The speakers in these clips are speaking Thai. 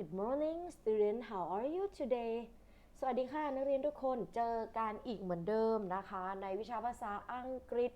Good morning student how are you today สวัสดีค่ะ นักเรียนทุกคนเจอกันอีกเหมือนเดิมนะคะ ในวิชาภาษาอังกฤษ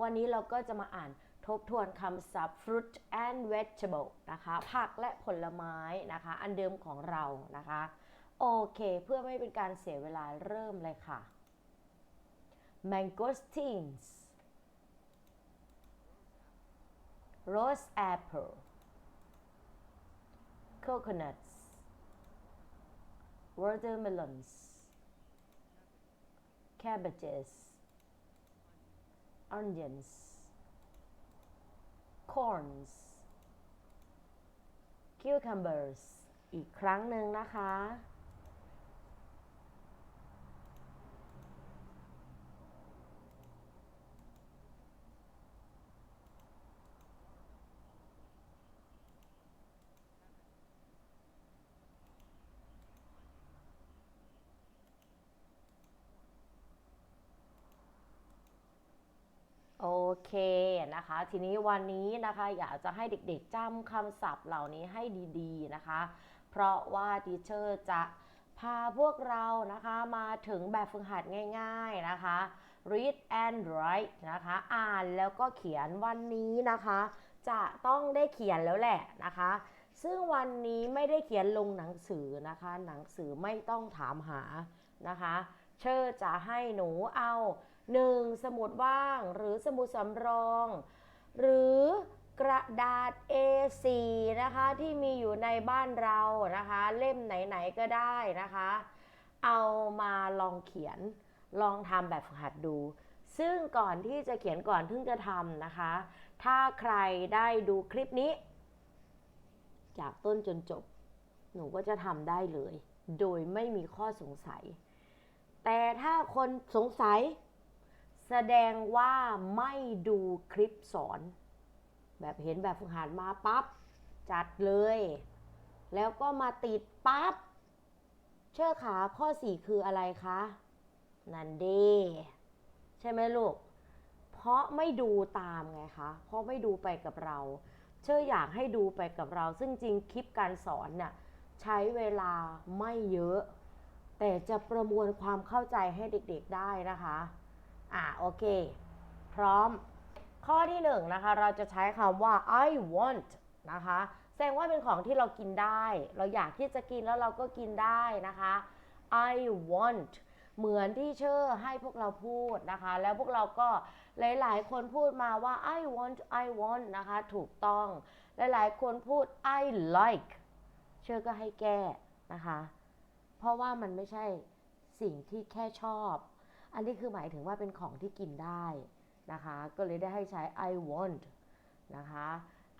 วันนี้เราก็จะมาอ่านทบทวนคำศัพท์ fruit and vegetable นะคะ ผักและผลไม้นะคะ อันเดิมของเรานะคะ โอเคเพื่อไม่เป็นการเสียเวลาเริ่มเลยค่ะ mangosteens rose apple coconuts watermelons cabbages onions corns cucumbers อีกครั้งหนึ่งนะคะ โอ เคนะคะ ทีนี้วันนี้นะคะอยากจะให้เด็กๆจำคำศัพท์เหล่านี้ให้ดีๆนะคะ เพราะว่าทีเชอร์จะพาพวกเรานะคะมาถึงแบบฝึกหัดง่าย ๆนะคะ read and write นะคะ อ่านแล้วก็เขียนวันนี้นะคะ จะต้องได้เขียนแล้วแหละนะคะ ซึ่งวันนี้ไม่ได้เขียนลงหนังสือนะคะ หนังสือไม่ต้องถามหานะคะ เชอร์จะให้หนูเอา 1. สมุดว่างหรือสมุดสำรอง หรือกระดาษ A4 นะคะที่มีอยู่ในบ้านเรานะคะ เล่มไหนๆก็ได้นะคะ เอามาลองเขียนลองทำแบบฝึกหัดดู ซึ่งก่อนที่จะเขียนก่อนที่จะทำนะคะ ถ้าใครได้ดูคลิปนี้ จากต้นจนจบ หนูก็จะทำได้เลย โดยไม่มีข้อสงสัย แต่ถ้าคนสงสัย แสดงว่าไม่ดูคลิปสอน แบบเห็นแบบฝึกหัดมาปั๊บจัดเลย แล้วก็มาติดปั๊บเชื่อขาข้อ4คืออะไรคะ นันเดใช่ไหมลูก เพราะไม่ดูตามไงคะ เพราะไม่ดูไปกับเรา เชื่ออยากให้ดูไปกับเรา ซึ่งจริงคลิปการสอนน่ะใช้เวลาไม่เยอะ แต่จะประมวลความเข้าใจให้เด็กๆได้นะคะ อ่าโอเค พร้อม ข้อที่หนึ่งนะคะเราจะใช้คำว่า I want นะคะแสดงว่าเป็นของที่เรากินได้ เราอยากที่จะกินแล้วเราก็กินได้นะคะ I want เหมือนที่เชอร์ให้พวกเราพูดนะคะ แล้วพวกเราก็หลาย ๆ คนพูดมาว่า I want I want นะคะ ถูกต้อง หลาย ๆ คนพูด I like เชอร์ก็ให้แก้นะคะ เพราะว่ามันไม่ใช่สิ่งที่แค่ชอบ อันนี้คือหมายถึงว่าเป็นของที่กินได้นะคะ ก็เลยได้ให้ใช้ I want นะคะ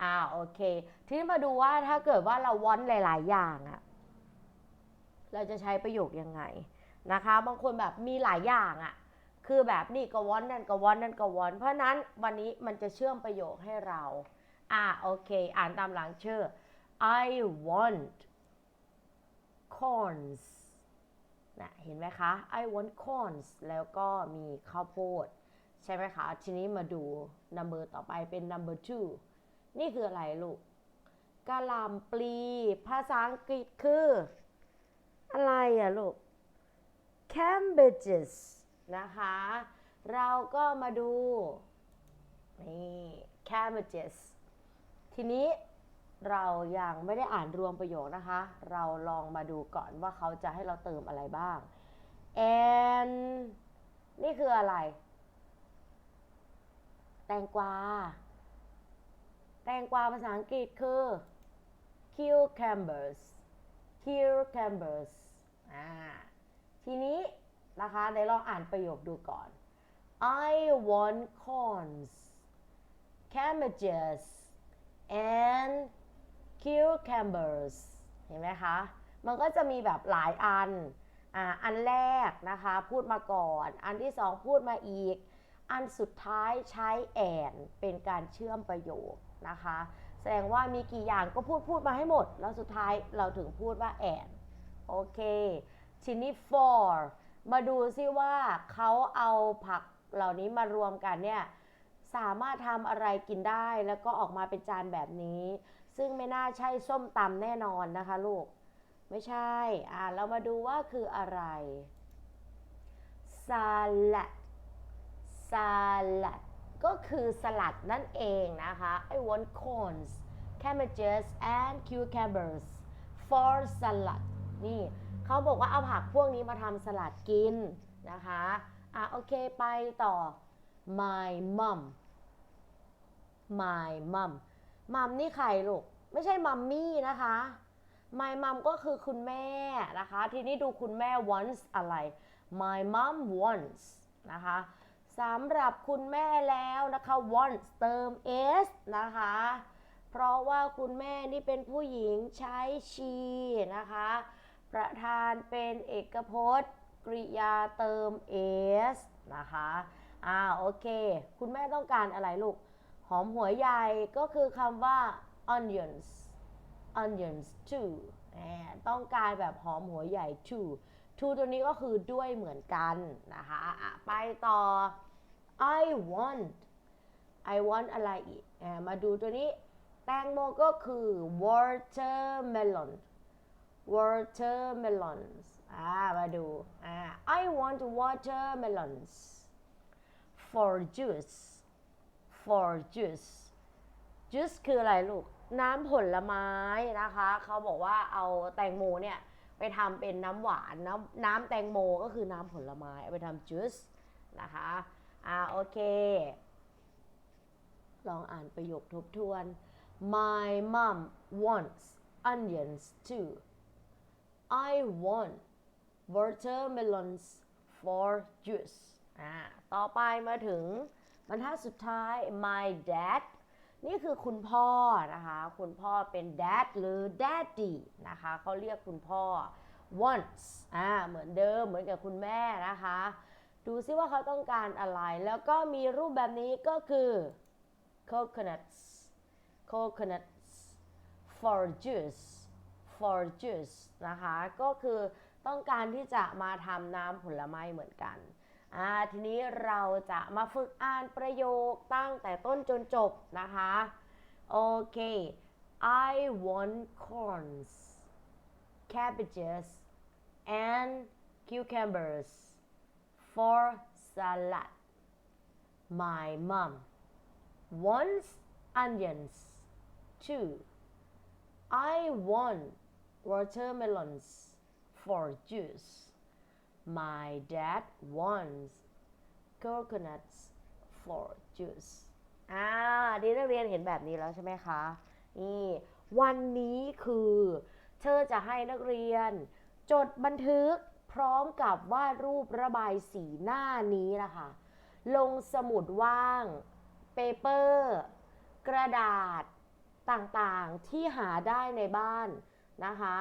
อ่าโอเค ทีนี้มาดูว่าถ้าเกิดว่าเรา want หลาย ๆ อย่างอะเราจะใช้ประโยคยังไงนะคะ บางคนแบบมีหลายอย่างอะคือแบบนี่ก็ want นั่นก็ want นั่นก็ want เพราะฉะนั้นวันนี้มันจะเชื่อมประโยคให้เรา อ่าโอเค อ่านตามหลังชื่อ I want corns นะเห็นไหมคะ I want corns แล้วก็มีข้าวโพด ใช่ไหมคะ ทีนี้มาดู number ต่อไปเป็น number two นี่คืออะไรลูกกะหล่ำปลี ภาษาอังกฤษคือ อะไรอะลูก cabbages นะคะ เราก็มาดู นี่ cabbages ทีนี้ เรายังไม่ได้อ่านรวมประโยคนะคะ เราลองมาดูก่อนว่าเขาจะให้เราเติมอะไรบ้าง and นี่คืออะไร แตงกวา แตงกวาภาษาอังกฤษคือ cucumbers cucumbers อ่า ทีนี้นะคะเดี๋ยวลองอ่านประโยคดูก่อน I want corns cabbages and cucumbers เห็นไหมคะ มันก็จะมีแบบหลายอัน อ่า อันแรกนะคะ พูดมาก่อน อันที่สองพูดมาอีก อันสุดท้ายใช้แอนเป็นการเชื่อมประโยคนะคะ แสดงว่ามีกี่อย่างก็พูดพูดมาให้หมด แล้วสุดท้ายเราถึงพูดว่าแอนโอเค ทีนี้ for มาดูซิว่าเขาเอาผักเหล่านี้มารวมกันเนี่ย สามารถทำอะไรกินได้แล้วก็ออกมาเป็นจานแบบนี้ ซึ่งไม่น่าใช่ส้มตำแน่นอนนะคะลูก ไม่ใช่ อ่าเรามาดูว่าคืออะไร salad salad ก็คือสลัดนั่นเองนะคะ I want corns cabbages and cucumbers for salad นี่เขาบอกว่าเอาผักพวกนี้มาทำสลัดกินนะคะ อะโอเคไปต่อ my mom my mom มัมนี่ใครลูก ไม่ใช่มัมมี่นะคะ my mom ก็คือคุณแม่นะคะ ทีนี้ดูคุณแม่ wants อะไร my mom wants นะคะสำหรับคุณแม่แล้วนะคะ wants เติม s นะคะ เพราะว่าคุณแม่นี่เป็นผู้หญิงใช้ she นะคะ ประธานเป็นเอกพจน์กริยาเติม s นะคะ อ่า โอเค คุณแม่ต้องการอะไรลูก อมหัวใหญ่ก็คือคำว่า onions onions too แหมต้องการแบบหอมหัวใหญ่ too too ตัวนี้ก็คือด้วยเหมือนกันนะคะะไปต่อ I want I want อะไรอีกมาดูตัวนี้ แตงโมก็คือ watermelon watermelons อ่ามาดูอ่า I want watermelons for juice for juice juice คืออะไรลูก น้ำผลไม้นะคะ เขาบอกว่าเอาแตงโมเนี่ย ไปทำเป็นน้ำหวานน้ำน้ำแตงโมก็คือน้ำผลไม้เอาไปทำ juice นะคะ อ่าโอเค ลองอ่านประโยคทบทวน My mom wants onions too I want watermelons for juice อ่า ต่อไปมาถึง บรรทัดสุดท้าย my dad นี่คือคุณพ่อนะคะ คุณพ่อเป็น dad หรือ daddy นะคะเขาเรียกคุณพ่อ wants อ่าเหมือนเดิมเหมือนกับคุณแม่นะคะ ดูซิว่าเขาต้องการอะไร แล้วก็มีรูปแบบนี้ก็คือ coconuts coconuts for juice for juice นะคะ ก็คือต้องการที่จะมาทำน้ำผลไม้เหมือนกัน อ่าทีนี้เราจะมาฝึกอ่านประโยคตั้งแต่ต้นจนจบนะคะ โอเค I want corns cabbages and cucumbers for salad my mom wants onions too I want watermelons for juice my dad wants coconuts for juice อ่าดีนักเรียนเห็นแบบนี้แล้วใช่ไหมคะ นี่ วันนี้คือเธอจะให้นักเรียน จดบันทึกพร้อมกับวาดรูประบายสีหน้านี้นะคะ ลงสมุดว่างเปเปอร์กระดาษต่างๆที่หาได้ในบ้านนะคะ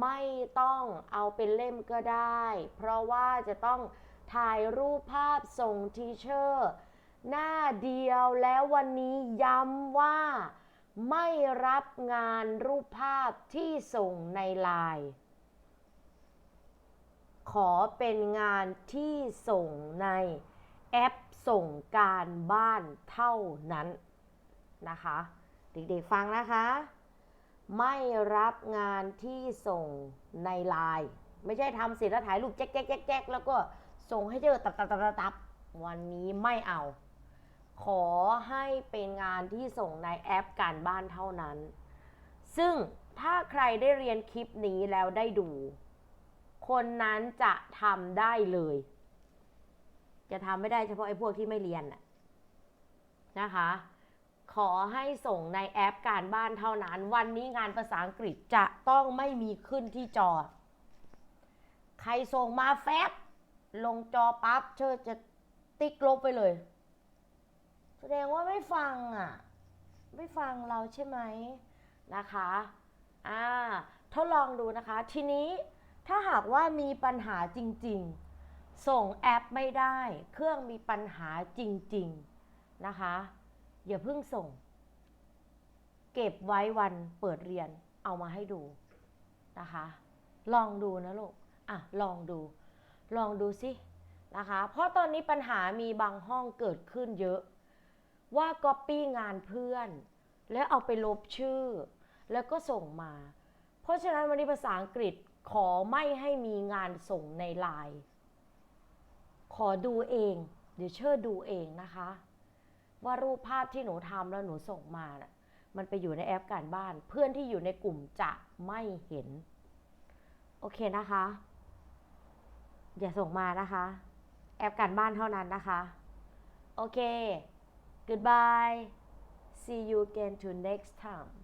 ไม่ต้องเอาเป็นเล่มก็ได้ เพราะว่าจะต้องถ่ายรูปภาพส่งทีเชอร์ หน้าเดียวแล้ววันนี้ย้ำว่า ไม่รับงานรูปภาพที่ส่งในไลน์ขอเป็นงานที่ส่งในแอปส่งการบ้านเท่านั้นนะคะ เด็กๆฟังนะคะ ไม่รับงานที่ส่งในไลน์ไม่ใช่ทำเสร็จแล้วถ่ายรูปแจ๊กแจ๊กแจ๊กแจ๊กแล้วก็ส่งให้เจอตับตับตับตับตับวันนี้ไม่เอา ขอให้เป็นงานที่ส่งในแอปการบ้านเท่านั้น ซึ่งถ้าใครได้เรียนคลิปนี้แล้วได้ดู คนนั้นจะทำได้เลย จะทำไม่ได้เฉพาะไอ้พวกที่ไม่เรียนน่ะนะคะ ขอให้ส่งในแอปการบ้านเท่านั้น วันนี้งานภาษาอังกฤษจะต้องไม่มีขึ้นที่จอ ใครส่งมาแฟบลงจอปั๊บเชิญจะติ๊กลบไปเลย แสดงว่าไม่ฟังอะ ไม่ฟังเราใช่ไหมนะคะอ่าทดลองดูนะคะ ทีนี้ถ้าหากว่ามีปัญหาจริง ๆ ส่งแอปไม่ได้ เครื่องมีปัญหาจริง ๆ นะคะ อย่าเพิ่งส่ง เก็บไว้วันเปิดเรียนเอามาให้ดูนะคะ ลองดูนะลูกอะลองดู ลองดูสินะคะ เพราะตอนนี้ปัญหามีบางห้องเกิดขึ้นเยอะ ว่าก๊อปปี้งานเพื่อน แล้วเอาไปลบชื่อ แล้วก็ส่งมา เพราะฉะนั้นวันนี้ภาษาอังกฤษขอไม่ให้มีงานส่งในไลน์ขอดูเอง เดี๋ยวเชื่อดูเองนะคะ ว่ารูปภาพที่หนูทำแล้วหนูส่งมาน่ะมันไปอยู่ในแอปการบ้าน เพื่อนที่อยู่ในกลุ่มจะไม่เห็น โอเคนะคะ อย่าส่งมานะคะ แอปการบ้านเท่านั้นนะคะ โอเค goodbye see you again to next time